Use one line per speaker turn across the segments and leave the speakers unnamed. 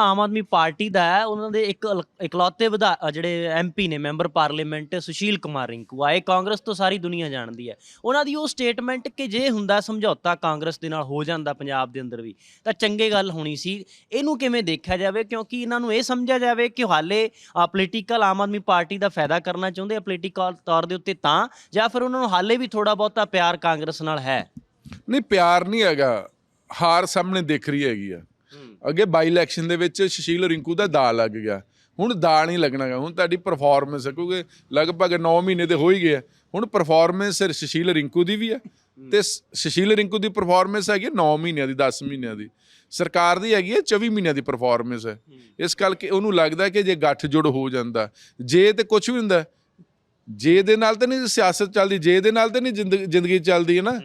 Aam Aadmi party ਦਾ ਹੈ ਉਹਨਾਂ ਦੇ ਇੱਕ ਇਕਲੌਤੇ ਵਿਧਾ ਅ, ਜਿਹੜੇ ਐਮਪੀ ਨੇ ਮੈਂਬਰ ਪਾਰਲੀਮੈਂਟ ਸੁਸ਼ੀਲ ਕੁਮਾਰ ਰਿੰਕੂ ਆਏ ਕਾਂਗਰਸ ਤੋਂ ਸਾਰੀ ਦੁਨੀਆ ਜਾਣਦੀ ਹੈ। ਉਹਨਾਂ ਦੀ ਉਹ ਸਟੇਟਮੈਂਟ ਕਿ ਜੇ ਹੁੰਦਾ ਸਮਝੌਤਾ ਕਾਂਗਰਸ ਦੇ ਨਾਲ ਹੋ ਜਾਂਦਾ ਪੰਜਾਬ ਦੇ ਅੰਦਰ ਵੀ ਤਾਂ ਚੰਗੇ ਗੱਲ ਹੋਣੀ ਸੀ। ਇਹਨੂੰ ਕਿਵੇਂ ਦੇਖਿਆ ਜਾਵੇ? ਕਿਉਂਕਿ ਇਹਨਾਂ ਨੂੰ ਇਹ ਸਮਝਿਆ ਜਾਵੇ ਕਿ ਹਾਲੇ ਪੋਲੀਟੀਕਲ ਆਮ ਆਦਮੀ ਪਾਰਟੀ ਦਾ ਫਾਇਦਾ ਕਰਨਾ ਚਾਹੁੰਦੇ ਆ ਪੋਲੀਟੀਕਲ ਤੌਰ ਦੇ ਉੱਤੇ ਤਾਂ ਜਾਂ ਫਿਰ ਉਹਨਾਂ ਨੂੰ ਹਾਲੇ ਵੀ ਥੋੜਾ ਬਹੁਤਾ ਪਿਆਰ ਕਾਂਗਰਸ ਨਾਲ ਹੈ?
ਨਹੀਂ ਪਿਆਰ ਨਹੀਂ ਹੈਗਾ। ਹਾਰ ਸਾਹਮਣੇ ਦਿਖ ਰਹੀ ਹੈਗੀ ਆ। ਅੱਗੇ ਬਾਈ ਇਲੈਕਸ਼ਨ ਦੇ ਵਿੱਚ ਸੁਸ਼ੀਲ ਰਿੰਕੂ ਦਾ ਦਾ ਲੱਗ ਗਿਆ। ਹੁਣ ਦਾ ਨਹੀਂ ਲੱਗਣਾਗਾ ਹੁਣ ਤੁਹਾਡੀ ਪਰਫਾਰਮੈਂਸ ਹੈ ਕਿਉਂਕਿ ਲਗਭਗ 9 ਮਹੀਨੇ ਦੇ ਹੋ ਹੀ ਗਏ ਆ। ਹੁਣ ਪਰਫਾਰਮੈਂਸ ਸੁਸ਼ੀਲ ਰਿੰਕੂ ਦੀ ਵੀ ਹੈ ਤੇ ਸ- ਸੁਸ਼ੀਲ ਰਿੰਕੂ ਦੀ ਪਰਫਾਰਮੈਂਸ ਹੈਗੀ 9 ਮਹੀਨਿਆਂ ਦੀ 10 ਮਹੀਨਿਆਂ ਦੀ। ਸਰਕਾਰ ਦੀ ਹੈਗੀ ਹੈ 24 ਮਹੀਨਿਆਂ ਦੀ ਪਰਫਾਰਮੈਂਸ ਹੈ ਇਸ ਕਰਕੇ ਉਹਨੂੰ ਲੱਗਦਾ ਕਿ ਜੇ ਗੱਠ ਜੁੜ ਹੋ ਜਾਂਦਾ, ਜੇ ਤੇ ਕੁਝ ਵੀ ਹੁੰਦਾ, ਜੇ ਦੇ ਨਾਲ ਤਾਂ ਨਹੀਂ ਸਿਆਸਤ ਚੱਲਦੀ, ਜੇ ਦੇ ਨਾਲ ਤਾਂ ਨਹੀਂ ਜ਼ਿੰਦਗੀ ਜ਼ਿੰਦਗੀ ਚੱਲਦੀ ਹੈ ਨਾ।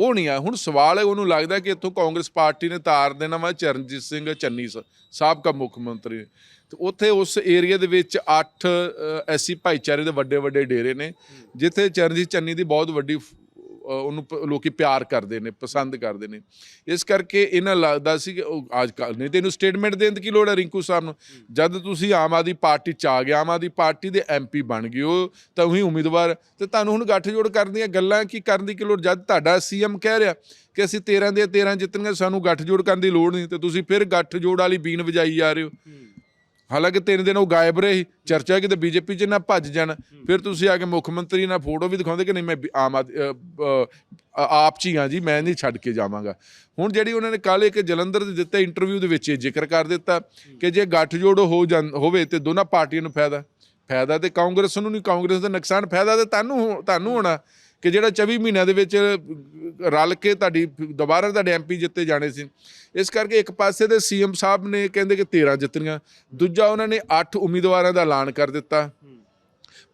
ਉਹ ਨਹੀਂ ਆ। ਹੁਣ ਸਵਾਲ ਹੈ, ਉਹਨੂੰ ਲੱਗਦਾ ਕਿ ਇੱਥੋਂ ਕਾਂਗਰਸ ਪਾਰਟੀ ਨੇ ਤਾਰ ਦੇਣਾ ਵਾ ਚਰਨਜੀਤ ਸਿੰਘ ਚੰਨੀ ਸ- ਸਾਬਕਾ ਮੁੱਖ ਮੰਤਰੀ। ਤੇ ਉੱਥੇ ਉਸ ਏਰੀਆ ਦੇ ਵਿੱਚ 8 ਐਸੀ ਭਾਈਚਾਰੇ ਦੇ ਵੱਡੇ ਵੱਡੇ ਡੇਰੇ ਨੇ, ਜਿੱਥੇ ਚਰਨਜੀਤ ਚੰਨੀ ਦੀ ਬਹੁਤ ਵੱਡੀ ਉਹਨੂੰ ਲੋਕੀ ਪਿਆਰ ਕਰਦੇ ਨੇ ਪਸੰਦ ਕਰਦੇ ਨੇ। ਇਸ ਕਰਕੇ ਇਹਨਾਂ ਲੱਗਦਾ ਸੀ ਕਿ ਉਹ ਅੱਜ ਕੱਲ ਨਹੀਂ ਤੇ ਇਹਨੂੰ ਸਟੇਟਮੈਂਟ ਦੇਣ ਦੀ ਕੀ ਲੋੜ ਹੈ ਰਿੰਕੂ ਸਾਹਿਬ ਨੂੰ? ਜਦ ਤੁਸੀਂ ਆਮ ਆਦਮੀ ਪਾਰਟੀ ਚ ਆ ਗਏ ਆਮ ਆਦਮੀ ਪਾਰਟੀ ਦੇ ਐਮਪੀ ਬਣ ਗਏ ਹੋ ਤਾਂ ਉਹੀ ਉਮੀਦਵਾਰ ਤੇ ਤੁਹਾਨੂੰ ਹੁਣ ਗੱਠਜੋੜ ਕਰਨ ਦੀਆਂ ਗੱਲਾਂ ਕੀ ਕਰਨ ਦੀ ਕੀ ਲੋੜ? ਜਦ ਤੁਹਾਡਾ ਸੀਐਮ ਕਹਿ ਰਿਹਾ ਕਿ ਅਸੀਂ 13 ਦੇ 13 ਜਿੱਤਣਗੇ ਸਾਨੂੰ ਗੱਠਜੋੜ ਕਰਨ ਦੀ ਲੋੜ ਨਹੀਂ ਤੇ ਤੁਸੀਂ ਫਿਰ ਗੱਠਜੋੜ ਵਾਲੀ ਬੀਨ ਵਜਾਈ ਜਾ ਰਹੇ ਹੋ। ਹਾਲਾਂਕਿ ਤਿੰਨ ਦਿਨ ਉਹ ਗਾਇਬ ਰਹੇ ਸੀ। ਚਰਚਾ ਕਿਤੇ ਬੀਜੇਪੀ 'ਚ ਨਾ ਭੱਜ ਜਾਣ। ਫਿਰ ਤੁਸੀਂ ਆ ਕੇ ਮੁੱਖ ਮੰਤਰੀ ਨਾਲ ਫੋਟੋ ਵੀ ਦਿਖਾਉਂਦੇ ਕਿ ਨਹੀਂ, ਮੈਂ ਆਮ ਆਦ- ਆਪ 'ਚ ਹੀ ਹਾਂ ਜੀ, ਮੈਂ ਨਹੀਂ ਛੱਡ ਕੇ ਜਾਵਾਂਗਾ। ਹੁਣ ਜਿਹੜੀ ਉਹਨਾਂ ਨੇ ਕੱਲ ਇੱਕ ਜਲੰਧਰ ਦੇ ਦਿੱਤੇ ਇੰਟਰਵਿਊ ਦੇ ਵਿੱਚ ਇਹ ਜ਼ਿਕਰ ਕਰ ਦਿੱਤਾ ਕਿ ਜੇ ਗੱਠਜੋੜ ਹੋ ਜਾਣ, ਹੋਵੇ ਤੇ ਦੋਨਾਂ ਪਾਰਟੀਆਂ ਨੂੰ ਫਾਇਦਾ। ਫਾਇਦਾ ਤੇ ਕਾਂਗਰਸ ਨੂੰ ਨਹੀਂ, ਕਾਂਗਰਸ ਦਾ ਨੁਕਸਾਨ ਫਾਇਦਾ ਤੇ ਤੁਹਾਨੂੰ ਹੋ- ਤੁਹਾਨੂੰ ਹੋਣਾ। ਕਿ ਜਿਹੜਾ 24 ਮਹੀਨਿਆਂ ਦੇ ਵਿੱਚ ਰਲ ਕੇ ਤੁਹਾਡੀ, ਦੁਬਾਰਾ ਤੁਹਾਡੇ ਐਮਪੀ ਜਿੱਤੇ ਜਾਣੇ ਸੀ। ਇਸ ਕਰਕੇ ਇੱਕ ਪਾਸੇ ਤੇ ਸੀਐਮ ਸਾਹਿਬ ਨੇ ਕਹਿੰਦੇ ਕਿ 13 ਜਿੱਤਣੀਆਂ ਦੂਜਾ ਉਹਨਾਂ ਨੇ 8 ਉਮੀਦਵਾਰਾਂ ਦਾ ਐਲਾਨ ਕਰ ਦਿੱਤਾ।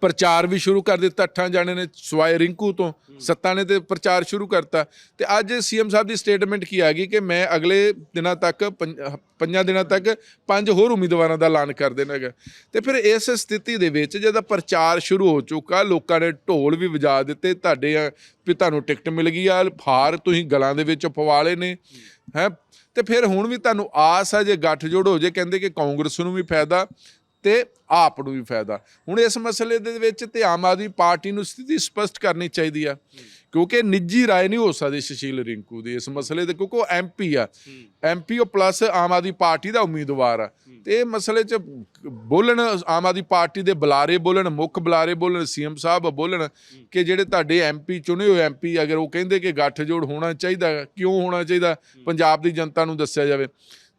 ਪ੍ਰਚਾਰ ਵੀ ਸ਼ੁਰੂ ਕਰ ਦਿੱਤਾ ਅੱਠਾਂ ਜਾਣੇ ਨੇ ਸਵਾਏ ਰਿੰਕੂ ਤੋਂ ਸੱਤਾ ਨੇ ਤੇ ਪ੍ਰਚਾਰ ਸ਼ੁਰੂ ਕਰਤਾ। ਤੇ ਅੱਜ ਸੀਐਮ ਸਾਹਿਬ ਦੀ ਸਟੇਟਮੈਂਟ ਕੀ ਆ ਗਈ ਕਿ ਮੈਂ ਅਗਲੇ ਦਿਨਾਂ ਤੱਕ ਪੰਜ- ਦਿਨਾਂ ਤੱਕ ਪੰਜ ਹੋਰ ਉਮੀਦਵਾਰਾਂ ਦਾ ਐਲਾਨ ਕਰ ਦੇਣਾ ਹੈਗਾ ਤੇ ਫਿਰ ਇਸ ਸਥਿਤੀ ਦੇ ਵਿੱਚ ਜਦੋਂ ਪ੍ਰਚਾਰ ਸ਼ੁਰੂ ਹੋ ਚੁੱਕਾ ਲੋਕਾਂ ਨੇ ਢੋਲ ਵੀ ਵਜਾ ਦਿੱਤੇ ਤੁਹਾਡੇ ਆ ਵੀ ਤੁਹਾਨੂੰ ਟਿਕਟ ਮਿਲ ਗਈ ਆ ਫਾਰ ਤੁਸੀਂ ਗਲਾਂ ਦੇ ਵਿੱਚ ਪਵਾਲੇ ਨੇ ਹੈ? ਤੇ ਫਿਰ ਹੁਣ ਵੀ ਤੁਹਾਨੂੰ ਆਸ ਆ ਜੇ ਗੱਠਜੋੜ ਹੋ ਜੇ ਕਹਿੰਦੇ ਕਿ ਕਾਂਗਰਸ ਨੂੰ ਵੀ ਫਾਇਦਾ। ਤੇ ਆਪ ਨੂੰ ਵੀ ਫਾਇਦਾ ਹੁਣ ਇਸ ਮਸਲੇ ਦੇ ਵਿੱਚ ਤੇ ਆਮ ਆਦਮੀ ਪਾਰਟੀ ਨੂੰ ਸਥਿਤੀ ਸਪਸ਼ਟ ਕਰਨੀ ਚਾਹੀਦੀ ਆ ਕਿਉਂਕਿ ਨਿੱਜੀ رائے ਨਹੀਂ ਹੋ ਸਕਦੀ ਸੁਸ਼ੀਲ ਰਿੰਕੂ ਦੀ ਇਸ ਮਸਲੇ ਤੇ ਕਿਉਂਕਿ ਉਹ ਐਮਪੀ ਆ ਐਮਪੀ ਉਹ ਪਲੱਸ ਆਮ ਆਦਮੀ ਪਾਰਟੀ ਦਾ ਉਮੀਦਵਾਰ ਆ ਤੇ ਇਹ ਮਸਲੇ 'ਚ ਬੋਲਣ ਆਮ ਆਦਮੀ ਪਾਰਟੀ ਦੇ ਬੁਲਾਰੇ ਬੋਲਣ ਮੁੱਖ ਬੁਲਾਰੇ ਬੋਲਣ ਸੀਐਮ ਸਾਹਿਬ ਬੋਲਣ ਕਿ ਜਿਹੜੇ ਤੁਹਾਡੇ ਐਮਪੀ ਚੁਣੇ ਹੋਏ ਐਮਪੀ ਅਗਰ ਉਹ ਕਹਿੰਦੇ ਕਿ ਗੱਠਜੋੜ ਹੋਣਾ ਚਾਹੀਦਾ ਕਿਉਂ ਹੋਣਾ ਚਾਹੀਦਾ ਪੰਜਾਬ ਦੀ ਜਨਤਾ ਨੂੰ ਦੱਸਿਆ ਜਾਵੇ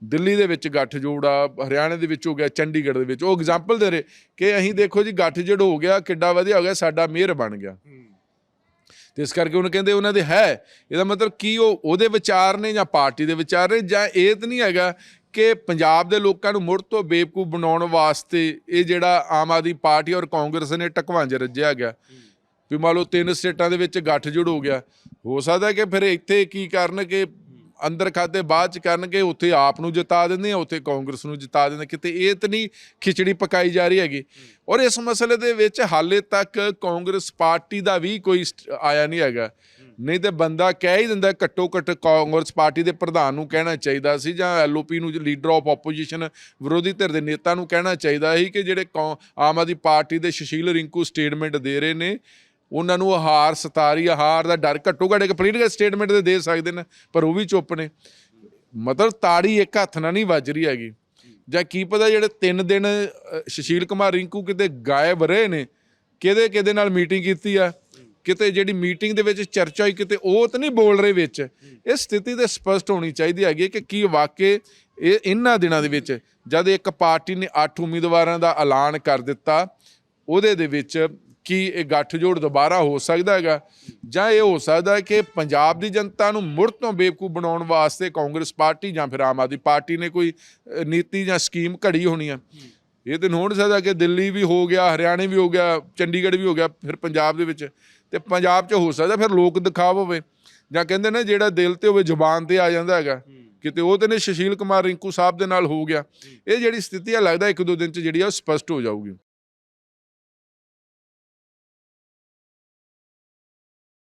ਦਿੱਲੀ ਦੇ ਵਿੱਚ ਗੱਠਜੋੜ ਆ ਹਰਿਆਣਾ ਦੇ ਵਿੱਚ ਹੋ ਗਿਆ ਚੰਡੀਗੜ੍ਹ ਦੇ ਵਿੱਚ। ਉਹ ਐਗਜ਼ਾਮਪਲ ਦੇ ਰਹੇ ਕਿ ਅਸੀਂ ਦੇਖੋ ਜੀ ਗੱਠਜੋੜ ਹੋ ਗਿਆ ਕਿੱਡਾ ਵਧੀਆ ਹੋ ਗਿਆ ਸਾਡਾ ਮੇਅਰ ਬਣ ਗਿਆ। ਤੇ ਇਸ ਕਰਕੇ ਉਹਨੂੰ ਕਹਿੰਦੇ ਉਹਨਾਂ ਦੇ ਹੈ। ਇਹਦਾ ਮਤਲਬ ਕੀ ਉਹ ਉਹਦੇ ਵਿਚਾਰ ਨੇ ਜਾਂ ਪਾਰਟੀ ਦੇ ਵਿਚਾਰ ਨੇ ਜਾਂ ਇਹ ਤਾਂ ਨਹੀਂ ਹੈਗਾ ਕਿ ਪੰਜਾਬ ਦੇ ਲੋਕਾਂ ਨੂੰ ਮੁੜ ਤੋਂ ਬੇਵਕੂਫ ਬਣਾਉਣ ਵਾਸਤੇ ਇਹ ਜਿਹੜਾ ਆਮ ਆਦਮੀ ਪਾਰਟੀ ਔਰ ਕਾਂਗਰਸ ਨੇ ਟਕਵਾਂਜ ਰੱਜਿਆ ਗਿਆ। ਵੀ ਮੰਨ ਲਓ ਤਿੰਨ ਸਟੇਟਾਂ ਦੇ ਵਿੱਚ ਗੱਠਜੋੜ ਹੋ ਗਿਆ। ਹੋ ਸਕਦਾ ਕਿ ਫਿਰ ਇੱਥੇ ਕੀ ਕਰਨ ਕਿ ਅੰਦਰ ਖਾਤੇ ਬਾਅਦ ਚ ਕਰਨਗੇ ਉੱਥੇ ਆਪ ਨੂੰ ਜਿਤਾ ਦਿੰਦੇ ਆ ਉੱਥੇ ਕਾਂਗਰਸ ਨੂੰ ਜਿਤਾ ਦਿੰਦੇ ਕਿਤੇ ਇਹ ਤਾਂ ਨਹੀਂ ਖਿਚੜੀ ਪਕਾਈ ਜਾ ਰਹੀ ਹੈਗੀ। ਔਰ ਇਸ ਮਸਲੇ ਦੇ ਵਿੱਚ ਹਾਲੇ ਤੱਕ ਕਾਂਗਰਸ ਪਾਰਟੀ ਦਾ ਵੀ ਕੋਈ ਆਇਆ ਨਹੀਂ ਹੈਗਾ। ਨਹੀਂ ਤੇ ਬੰਦਾ ਕਹਿ ਹੀ ਦਿੰਦਾ ਘੱਟੋ ਘੱਟ ਕਾਂਗਰਸ ਪਾਰਟੀ ਦੇ ਪ੍ਰਧਾਨ ਨੂੰ ਕਹਿਣਾ ਚਾਹੀਦਾ ਸੀ ਜਾਂ ਐਲਓਪੀ ਨੂੰ ਲੀਡਰ ਆਫ ਆਪੋਜੀਸ਼ਨ ਵਿਰੋਧੀ ਧਿਰ ਦੇ ਨੇਤਾ ਨੂੰ ਕਹਿਣਾ ਚਾਹੀਦਾ ਸੀ ਕਿ ਜਿਹੜੇ ਆਮ ਆਦਮੀ ਪਾਰਟੀ ਦੇ ਸੁਸ਼ੀਲ ਰਿੰਕੂ ਸਟੇਟਮੈਂਟ ਦੇ ਰਹੇ ਨੇ ਉਹਨਾਂ ਨੂੰ ਹਾਰ ਸਤਾਰੀ ਹਾਰ ਦਾ ਡਰ ਘੱਟੋ ਘੱਟ ਇੱਕ ਪੋਲੀਟੀਕਲ ਸਟੇਟਮੈਂਟ ਦੇ ਦੇ ਸਕਦੇ ਨੇ ਪਰ ਉਹ ਵੀ ਚੁੱਪ ਨੇ। ਮਤਲਬ ਤਾੜੀ ਇੱਕ ਹੱਥ ਨਾਲ ਨਹੀਂ ਵੱਜ ਰਹੀ ਹੈਗੀ। ਜਾਂ ਕੀ ਪਤਾ ਜਿਹੜੇ ਤਿੰਨ ਦਿਨ ਅ, ਸੁਸ਼ੀਲ ਕੁਮਾਰ ਰਿੰਕੂ ਕਿਤੇ ਗਾਇਬ ਰਹੇ ਨੇ ਕਿਹਦੇ ਕਿਹਦੇ ਨਾਲ ਮੀਟਿੰਗ ਕੀਤੀ ਆ ਕਿਤੇ ਜਿਹੜੀ ਮੀਟਿੰਗ ਦੇ ਵਿੱਚ ਚਰਚਾ ਹੋਈ ਕਿਤੇ ਉਹ ਤਾਂ ਨਹੀਂ ਬੋਲ ਰਹੇ ਵਿੱਚ। ਇਹ ਸਥਿਤੀ ਤੇ ਸਪਸ਼ਟ ਹੋਣੀ ਚਾਹੀਦੀ ਹੈਗੀ ਕਿ ਕੀ ਵਾਕਈ ਇਹ ਇਹਨਾਂ ਦਿਨਾਂ ਦੇ ਵਿੱਚ ਜਦ ਇੱਕ ਪਾਰਟੀ ਨੇ 8 ਉਮੀਦਵਾਰਾਂ ਦਾ ਐਲਾਨ ਕਰ ਦਿੱਤਾ ਉਹਦੇ ਦੇ ਵਿੱਚ ਕਿ ਇਹ ਗੱਠਜੋੜ ਦੁਬਾਰਾ ਹੋ ਸਕਦਾ ਹੈਗਾ। ਜਾਂ ਇਹ ਹੋ ਸਕਦਾ ਹੈ ਕਿ ਪੰਜਾਬ ਦੀ ਜਨਤਾ ਨੂੰ ਮੁੜ ਤੋਂ ਬੇਵਕੂਫ ਬਣਾਉਣ ਵਾਸਤੇ ਕਾਂਗਰਸ ਪਾਰਟੀ ਜਾਂ ਫਿਰ ਆਮ ਆਦਮੀ ਪਾਰਟੀ ਨੇ ਕੋਈ ਨੀਤੀ ਜਾਂ ਸਕੀਮ ਘੜੀ ਹੋਣੀ ਆ। ਇਹ ਤਾਂ ਹੋ ਨਹੀਂ ਸਕਦਾ ਕਿ ਦਿੱਲੀ ਵੀ ਹੋ ਗਿਆ, ਹਰਿਆਣੇ ਵੀ ਹੋ ਗਿਆ, ਚੰਡੀਗੜ੍ਹ ਵੀ ਹੋ ਗਿਆ, ਫਿਰ ਪੰਜਾਬ ਦੇ ਵਿੱਚ। ਤੇ ਪੰਜਾਬ 'ਚ ਹੋ ਸਕਦਾ ਫਿਰ ਲੋਕ ਦਿਖਾਵ ਹੋਵੇ। ਜਾਂ ਕਹਿੰਦੇ ਨੇ ਜਿਹੜਾ ਦਿਲ ਤੇ ਹੋਵੇ ਜ਼ੁਬਾਨ ਤੇ ਆ ਜਾਂਦਾ ਹੈਗਾ। ਕਿਤੇ ਉਹ ਤੇ ਨੇ ਸੁਸ਼ੀਲ ਕੁਮਾਰ ਰਿੰਕੂ ਸਾਹਿਬ ਦੇ ਨਾਲ ਹੋ ਗਿਆ। ਇਹ ਜਿਹੜੀ ਸਥਿਤੀ ਆ, ਲੱਗਦਾ ਇੱਕ ਦੋ ਦਿਨ 'ਚ ਜਿਹੜੀ ਆ ਉਹ ਸਪਸ਼ਟ ਹੋ ਜਾਊਗੀ।